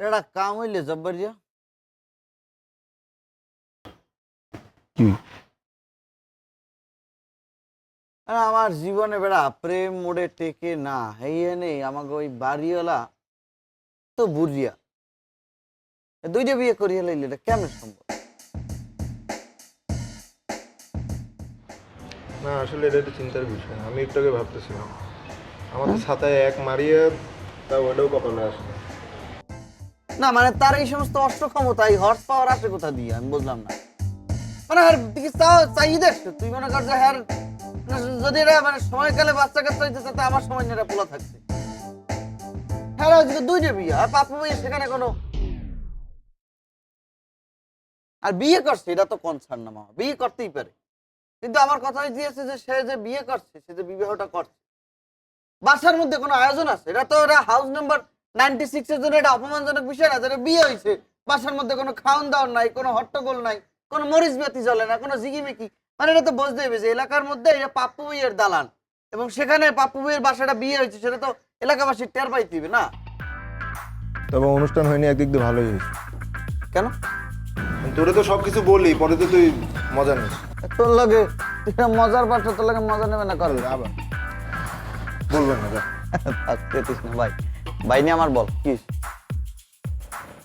এটা কাম হইলে জব্বরিয়া কি আরে আমার জীবনে বেড়া প্রেম মোড়ে টেকে না হেয়ে নেই আমাকে ওই বাড়িওয়ালা তো বুঝিয়া দুইটা বিয়ে করিয়া লাইলে এটা কেমন সম্ভব না আসলে এটা একটু চিন্তার বিষয় আমি একটু আগে ভাবতেছিলাম। আমাদের ছাতায় এক মারিয়ে তা ওটাও কপালে আসবে না মানে তার এই সমস্ত অস্ত্র ক্ষমতা, এই হর্স পাওয়ার আসে কোথা দিয়ে? আমি বুঝলাম না। মানে চাই দেখছ তুই মনে কর যে মানে যদি এটা মানে সময়কালে বাচ্চা কাচ্চা হইতে তাতে আমার সময় নিয়ে পোলা থাকছে। হ্যাঁ বিয়ে, আর পাপু সেখানে কোনো আর বিয়ে করছে, এটা তো কনসার্ন না মামা বিয়ে করতেই পারে। কিন্তু আমার কথা হয়েছে যে সে যে বিয়ে করছে, সে যে বিবাহটা করছে, বাসার মধ্যে কোনো আয়োজন আছে? এটা তো ওরা হাউস নাম্বার নাইনটি সিক্স এর জন্য এটা অপমানজনক বিষয় না যেটা বিয়ে হয়েছে। বাসার মধ্যে কোনো খাওয়ান দাওয়ান নাই কোনো হট্টগোল নাই কোনো মরিচ বাতি জ্বলে না কোনো জিগিমিকি মানে এটা তো বুঝতে হবে যে এলাকার মধ্যে এটা পাপ্পু বইয়ের দালান এবং সেখানে পাপ্পু বইয়ের বাসাটা বিয়ে হয়েছে সেটা তো এলাকাবাসী টের পাইতে হবে না। তবে অনুষ্ঠান হয়নি একদিক দিয়ে ভালোই হয়েছে। কেন? তোরে তো সব কিছু বললি পরে তো তুই মজা নিস। তোর লাগে মজার পাত্র তোর লাগে মজা নেবে না করবে আবার। বলবেন না যা। না ভাই ভাই নিয়ে আমার বল কি?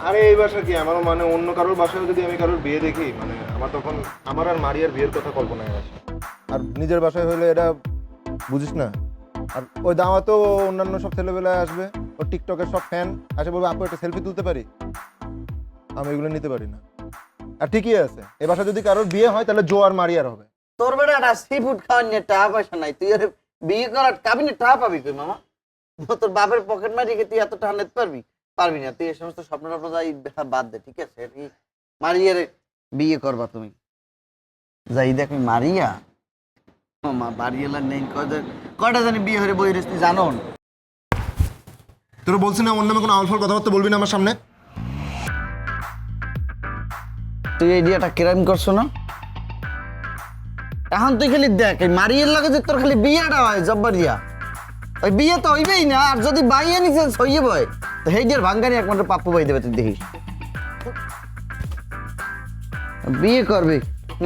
আরে এই বাসা কি? আমার মানে অন্য কারোর বাসায় যদি আমি কারোর বিয়ে দেখি মানে আমার তখন আমার আর মারিয়ার বিয়ের কথা কল্পনায় আসে। আর নিজের বাসায় হলে এটা বুঝিস না। আর ওই দাওয়াতেও অন্যান্য সব ছেলেবেলায় আসবে। ও টিকটকের সব ফ্যান আসে বলবে আপু একটা সেলফি তুলতে পারি? আমি এগুলো নিতে পারি না। আর ঠিকই আছে এ বাসা যদি কারোর বিয়ে হয় তাহলে জো আর মারিয়ার হবে। তোর বেটা একটা সি ফুড খাওয়ার নিয়ে টাকা পয়সা নাই তুই আরে বিয়ে করার কাবিনে টাকা পাবি তুই মামা? তোর বাপের পকেট মারি রেখে তুই এত টাকা নিতে পারবি? পারবি না। তুই এই সমস্ত স্বপ্ন টপ্ন যাই বাদ দে ঠিক আছে? কি মারিয়ারে বিয়ে করবা তুমি। যাই দেখ মারিয়া? বাড়িওয়ালা নেই কয়টা কয়টা জানি বিয়ে হয়ে বই তুই জানো? তোর বলছি না অন্য নামে কোনো আলফার কথাবার্তা বলবি না আমার সামনে? তুই এই ডিয়াটা ক্রাইম করছ না? এখন তুই খালি দেখ মারিয়ার লাগে যে তোর খালি বিয়েটা হয় জব্বরিয়া ওই বিয়ে তো হইবেই না, আর যদি বাইয়ে নিছে সইয়ে বয়, তো হেই ডিয়ার ভাঙ্গানি একমাত্র পাপ্পু বাই দেবে, তুই দেখি বিয়ে করবি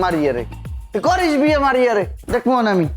মারিয়ারে তুই করিস বিয়ে মারিয়ারে দেখব না আমি।